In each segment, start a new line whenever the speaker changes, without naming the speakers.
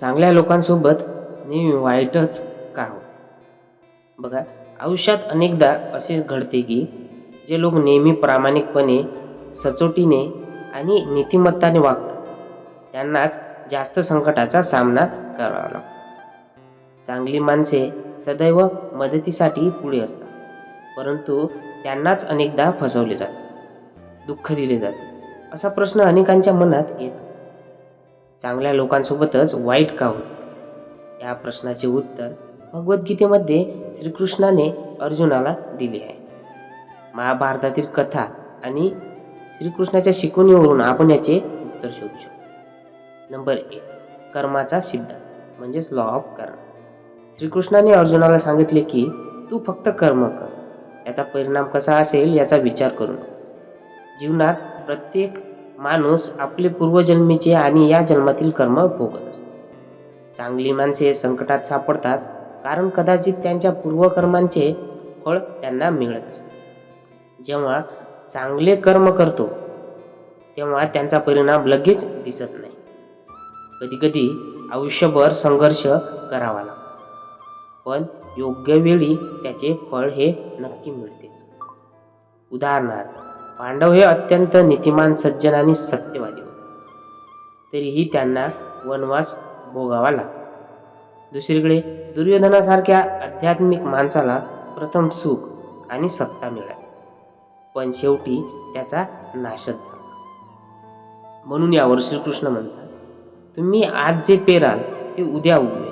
चांगल्या लोकांसोबत नेहमी वाईटच का हो बघा आयुष्यात अनेकदा असे घडते की जे लोक नेहमी प्रामाणिकपणे सचोटीने आणि नीतिमत्ताने वागतात त्यांनाच जास्त संकटाचा सामना करावा लागतो. चांगली माणसे सदैव मदतीसाठी पुढे असतात परंतु त्यांनाच अनेकदा फसवले जाते दुःख दिले जाते असा प्रश्न अनेकांच्या मनात येतो. चांगल्या लोकांसोबतच वाईट का होते? या प्रश्नाचे उत्तर भगवद्गीतेमध्ये श्रीकृष्णाने अर्जुनाला दिले आहे. महाभारतातील कथा आणि श्रीकृष्णाच्या शिकवणीवरून आपण याचे उत्तर शोधू शकतो. नंबर एक कर्माचा सिद्धांत म्हणजेच लॉ ऑफ कर्म श्रीकृष्णाने अर्जुनाला सांगितले की तू फक्त कर्म कर. याचा परिणाम कसा असेल याचा विचार करू नको. जीवनात प्रत्येक माणूस आपले पूर्वजन्मीचे आणि या जन्मातील कर्म भोगत असतो. चांगली माणसे संकटात सापडतात कारण कदाचित त्यांच्या पूर्वकर्मांचे फळ त्यांना मिळत असते. जेव्हा चांगले कर्म करतो तेव्हा त्यांचा परिणाम लगेच दिसत नाही. कधीकधी आयुष्यभर संघर्ष करावा लागतो. पण योग्य वेळी त्याचे फळ हे नक्की मिळतेच. उदाहरणार्थ पांडव हे अत्यंत नीतिमान सज्जन आणि सत्यवादी होते. तरीही त्यांना वनवास भोगावा लागला दुसरीकडे दुर्योधनासारख्या आध्यात्मिक माणसाला प्रथम सुख आणि सत्ता मिळाली. पण शेवटी त्याचा नाशच झाला. म्हणून यावर श्रीकृष्ण म्हणतात तुम्ही आज जे पेराल ते उद्या उगवेल.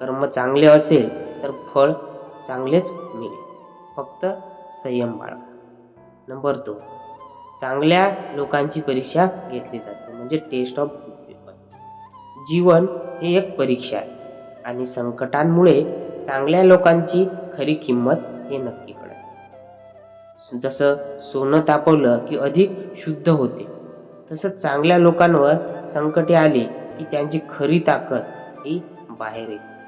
कर्म चांगले असेल तर फळ चांगलेच मिळेल. फक्त संयम बाळगा. नंबर दोन. चांगल्या लोकांची परीक्षा घेतली जाते. म्हणजे टेस्ट ऑफ गुड पीपल जीवन हे एक परीक्षा आहे. आणि संकटांमुळे चांगल्या लोकांची खरी किंमत हे नक्की कळेल. जसं सोनं तापवलं की अधिक शुद्ध होते तसं चांगल्या लोकांवर संकटे आली की त्यांची खरी ताकद ही बाहेर येते.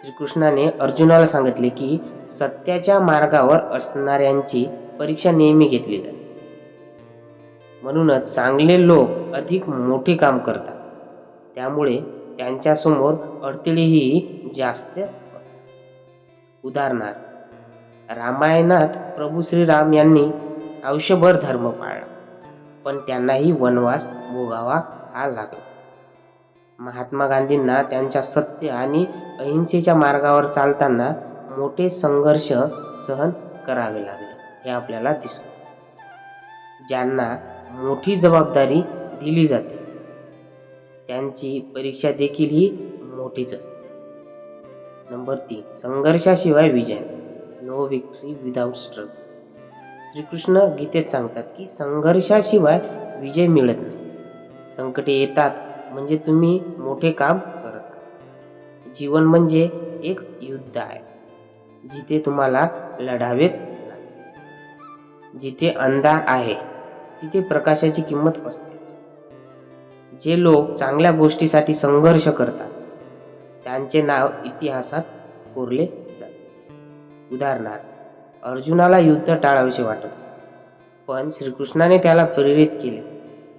श्रीकृष्णाने अर्जुनाला सांगितले की सत्याच्या मार्गावर असणाऱ्यांची परीक्षा नेहमी घेतली जाते. म्हणूनच चांगले लोक अधिक मोठे काम करतात. त्यामुळे त्यांच्यासमोर अडथळेही जास्त असतात. उदाहरणार्थ रामायणात प्रभू श्रीराम यांनी आयुष्यभर धर्म पाळला पण त्यांनाही वनवास भोगावा हा लागला. महात्मा गांधींना त्यांच्या सत्य आणि अहिंसेच्या मार्गावर चालताना मोठे संघर्ष सहन करावे लागले. हे आपल्याला दिसतो. ज्यांना मोठी जबाबदारी दिली जाते त्यांची परीक्षा देखील ही मोठीच असते. नंबर तीन संघर्षाशिवाय विजय no victory without struggle Shrikrishna गीतेत सांगतात की संघर्षाशिवाय विजय मिळत नाही. संकटे येतात म्हणजे तुम्ही मोठे काम करत जीवन म्हणजे एक युद्ध आहे. जिथे तुम्हाला लढावेच जिथे अंधार आहे तिथे प्रकाशाची किंमत असतेच जे लोक चांगल्या गोष्टीसाठी संघर्ष करतात त्यांचे नाव इतिहासात कोरले जाते. उदाहरणार्थ अर्जुनाला युद्ध टाळावेसे वाटत पण श्रीकृष्णाने त्याला प्रेरित केले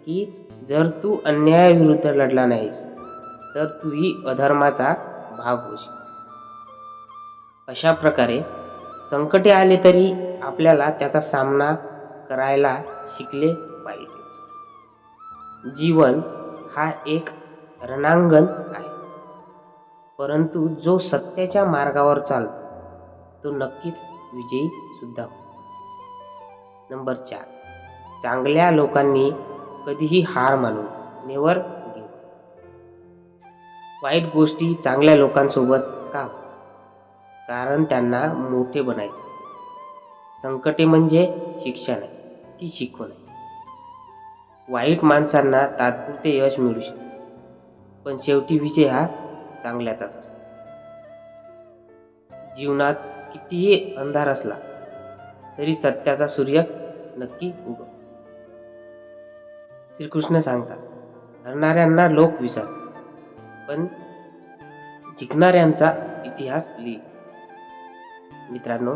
की जर तू अन्यायाविरुद्ध लढला नाहीस तर तूही अधर्माचा भाग होशील. अशा प्रकारे संकटे आले तरी आपल्याला त्याचा सामना करायला शिकले पाहिजे. जीवन हा एक रणांगण आहे. परंतु जो सत्याच्या मार्गावर चालतो तो नक्कीच विजयी सुद्धा होतो. नंबर चार. चांगल्या लोकांनी कधीही हार मानू नेवर घेऊ वाईट गोष्टी चांगल्या लोकांसोबत का कारण त्यांना मोठे बनायचे. संकटे म्हणजे शिक्षा नाही ती शिकवण आहे. वाईट माणसांना तात्पुरते यश मिळू शकते. पण शेवटी विजय हा चांगल्याचाच असतो. जीवनात कितीही अंधार असला तरी सत्याचा सूर्य नक्की उग श्रीकृष्ण सांगतात हरणाऱ्यांना लोक विसर पण जिंकणाऱ्यांचा इतिहास लिहि मित्रांनो